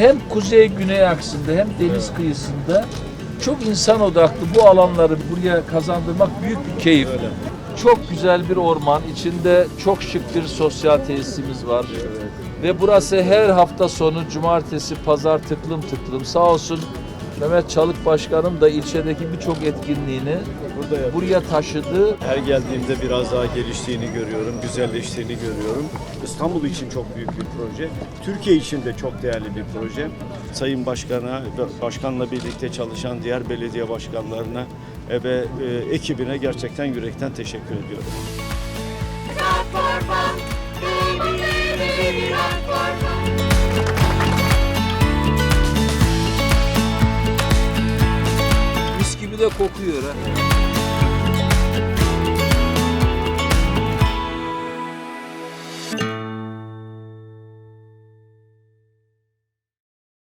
Hem kuzey güney aksında hem deniz kıyısında çok insan odaklı bu alanları buraya kazandırmak büyük bir keyif. Çok güzel bir orman, içinde çok şık bir sosyal tesisimiz var. Ve burası her hafta sonu cumartesi, pazar tıklım tıklım. Sağ olsun Mehmet Çalık Başkanım da ilçedeki birçok etkinliğini Burada buraya taşıdı. Her geldiğimde biraz daha geliştiğini görüyorum, güzelleştiğini görüyorum. İstanbul için çok büyük bir proje. Türkiye için de çok değerli bir proje. Sayın Başkan'a, başkanla birlikte çalışan diğer belediye başkanlarına e, ve e, ekibine gerçekten yürekten teşekkür ediyorum. Baby, baby, baby, de kokuyor ha.